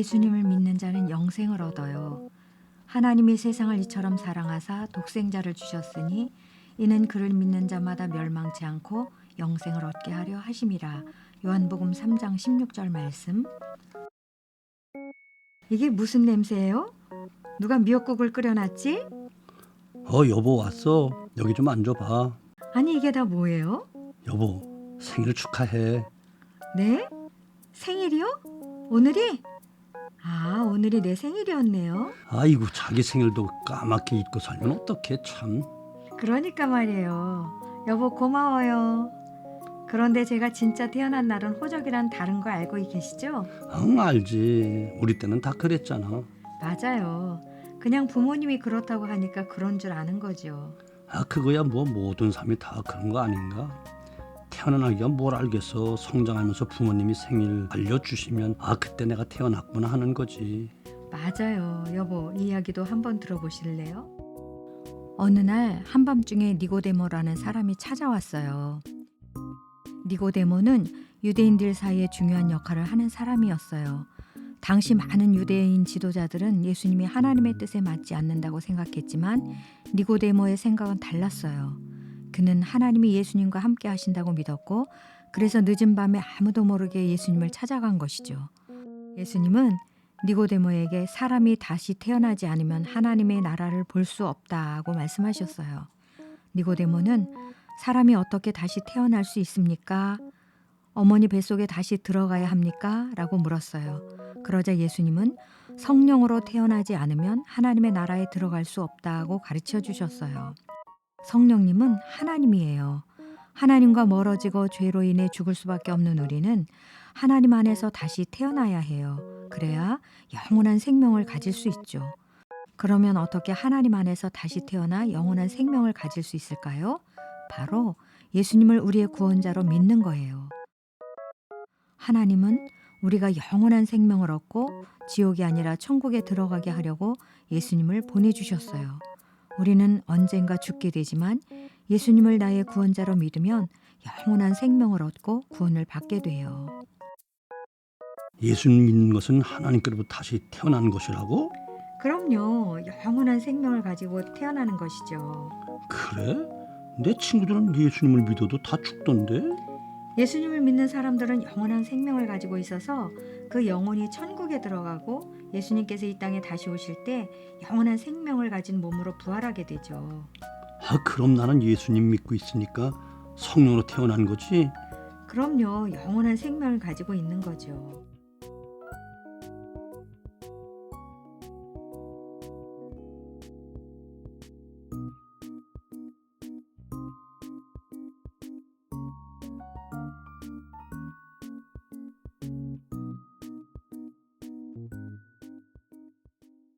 예수님을 믿는 자는 영생을 얻어요. 하나님이 세상을 이처럼 사랑하사 독생자를 주셨으니 이는 그를 믿는 자마다 멸망치 않고 영생을 얻게 하려 하심이라. 요한복음 3장 16절 말씀. 이게 무슨 냄새예요? 누가 미역국을 끓여놨지? 어 여보 왔어. 여기 좀 앉아봐. 아니 이게 다 뭐예요? 여보 생일 축하해. 네? 생일이요? 오늘이? 아 오늘이 내 생일이었네요. 아이고 자기 생일도 까맣게 잊고 살면 어떡해 참. 그러니까 말이에요. 여보 고마워요. 그런데 제가 진짜 태어난 날은 호적이란 다른 거 알고 계시죠? 응 알지. 우리 때는 다 그랬잖아. 맞아요. 그냥 부모님이 그렇다고 하니까 그런 줄 아는 거죠. 아 그거야 뭐 모든 사람이 다 그런 거 아닌가? 태어난 아기가 뭘 알겠어. 성장하면서 부모님이 생일 알려주시면 아 그때 내가 태어났구나 하는 거지. 맞아요. 여보, 이 이야기도 한번 들어보실래요? 어느 날 한밤중에 니고데모라는 사람이 찾아왔어요. 니고데모는 유대인들 사이에 중요한 역할을 하는 사람이었어요. 당시 많은 유대인 지도자들은 예수님이 하나님의 뜻에 맞지 않는다고 생각했지만 니고데모의 생각은 달랐어요. 그는 하나님이 예수님과 함께 하신다고 믿었고 그래서 늦은 밤에 아무도 모르게 예수님을 찾아간 것이죠. 예수님은 니고데모에게 사람이 다시 태어나지 않으면 하나님의 나라를 볼 수 없다고 말씀하셨어요. 니고데모는 사람이 어떻게 다시 태어날 수 있습니까? 어머니 뱃속에 다시 들어가야 합니까? 라고 물었어요. 그러자 예수님은 성령으로 태어나지 않으면 하나님의 나라에 들어갈 수 없다고 가르쳐 주셨어요. 성령님은 하나님이에요. 하나님과 멀어지고 죄로 인해 죽을 수밖에 없는 우리는 하나님 안에서 다시 태어나야 해요. 그래야 영원한 생명을 가질 수 있죠. 그러면 어떻게 하나님 안에서 다시 태어나 영원한 생명을 가질 수 있을까요? 바로 예수님을 우리의 구원자로 믿는 거예요. 하나님은 우리가 영원한 생명을 얻고 지옥이 아니라 천국에 들어가게 하려고 예수님을 보내주셨어요. 우리는 언젠가 죽게 되지만 예수님을 나의 구원자로 믿으면 영원한 생명을 얻고 구원을 받게 돼요. 예수님 믿는 것은 하나님께로부터 다시 태어난 것이라고? 그럼요. 영원한 생명을 가지고 태어나는 것이죠. 그래? 내 친구들은 예수님을 믿어도 다 죽던데? 예수님을 믿는 사람들은 영원한 생명을 가지고 있어서 그 영혼이 천국에 들어가고 예수님께서 이 땅에 다시 오실 때 영원한 생명을 가진 몸으로 부활하게 되죠. 아 그럼 나는 예수님 믿고 있으니까 성령으로 태어난 거지? 그럼요. 영원한 생명을 가지고 있는 거죠.